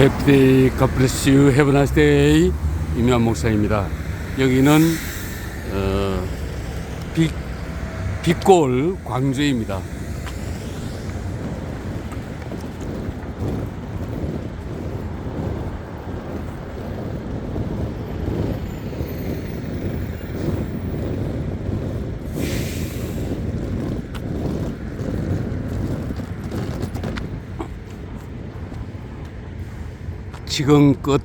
해피데이 가플레스 해브나스데이 이면 목사입니다. 여기는 어, 빛, 빛골 광주입니다. 지금껏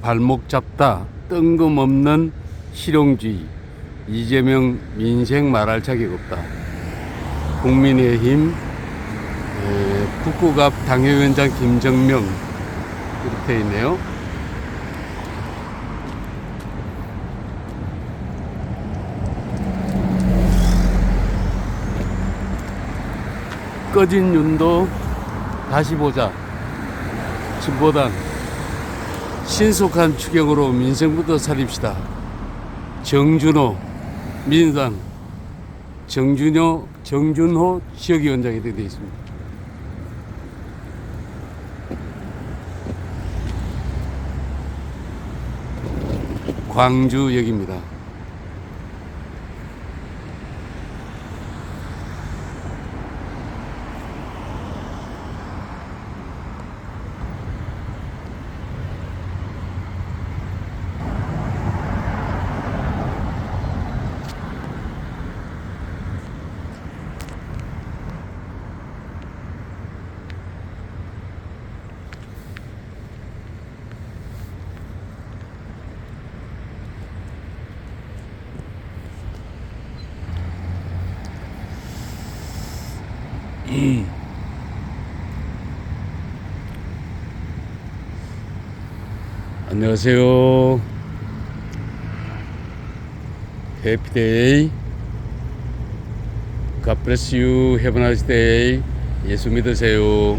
발목 잡다 뜬금없는 실용주의. 이재명 민생 말할 자격 없다. 국민의힘 에, 북구갑 당협위원장 김정명. 이렇게 돼 있네요. 꺼진 윤도 다시 보자. 진보단 신속한 추경으로 민생부터 살립시다. 정준호 민주당 정준호 정준호 지역위원장이 되어 있습니다. 광주역입니다. 안녕하세요. 해피데이. God bless you. Have a nice day. 예수 믿으세요.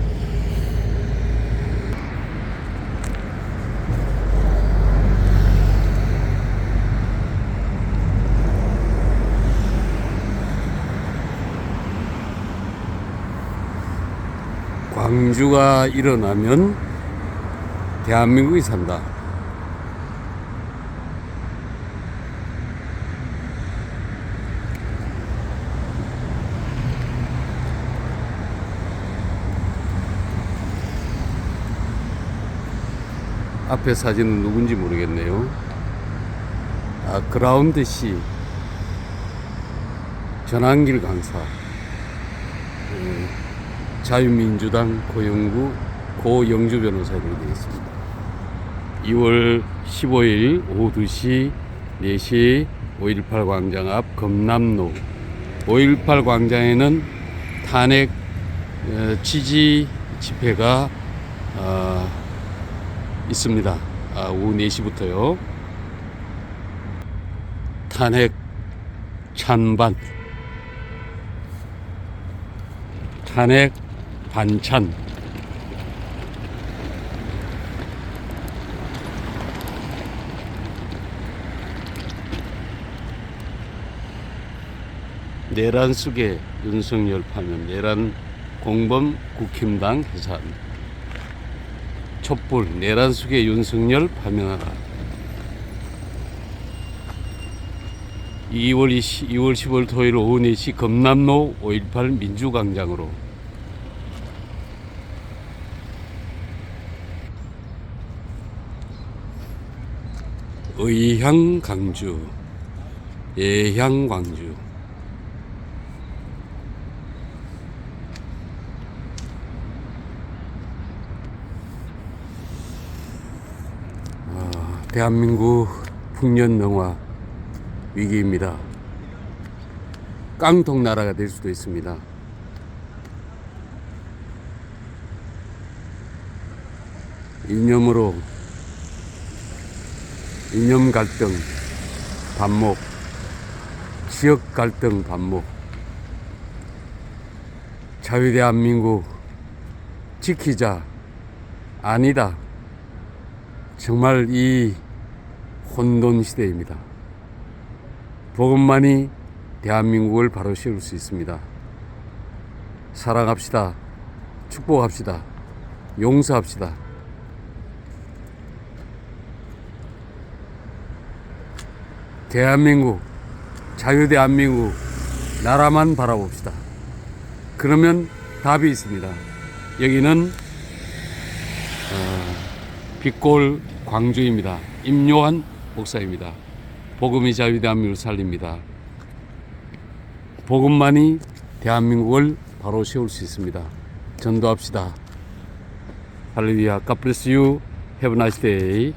광주가 일어나면 대한민국이 산다. 앞에 사진은 누군지 모르겠네요. 아, 그라운드 씨. 전한길 강사. 음, 자유민주당 고영구 고영주 변호사들이 되겠습니다. 2월 15일 오후 2시 4시 5.18 광장 앞 검남로 5.18 광장에는 탄핵 어, 지지 집회가 어, 있습니다. 아, 오후 4시부터요. 탄핵 찬반 탄핵 반찬. 내란 속에 윤석열 파면 내란 공범 국힘당 해산. 촛불 내란 속에 윤석열 파면하라. 2월 20, 2월 15일 토요일 오후 4시 검남로 5.18 민주광장으로 의향 강주 예향 광주 아, 대한민국 풍년 명화 위기입니다. 깡통 나라가 될 수도 있습니다. 이념으로 이념 갈등 반목 지역 갈등 반목 자유대한민국 지키자 아니다 정말 이 혼돈 시대입니다. 복음만이 대한민국을 바로 세울 수 있습니다. 사랑합시다. 축복합시다. 용서합시다. 대한민국, 자유대한민국, 나라만 바라봅시다. 그러면 답이 있습니다. 여기는 어, 빛골 광주입니다. 임요한 목사입니다. 복음이 자유대한민국을 살립니다. 복음만이 대한민국을 바로 세울 수 있습니다. 전도합시다. 할렐루야. God bless you. Have a nice day.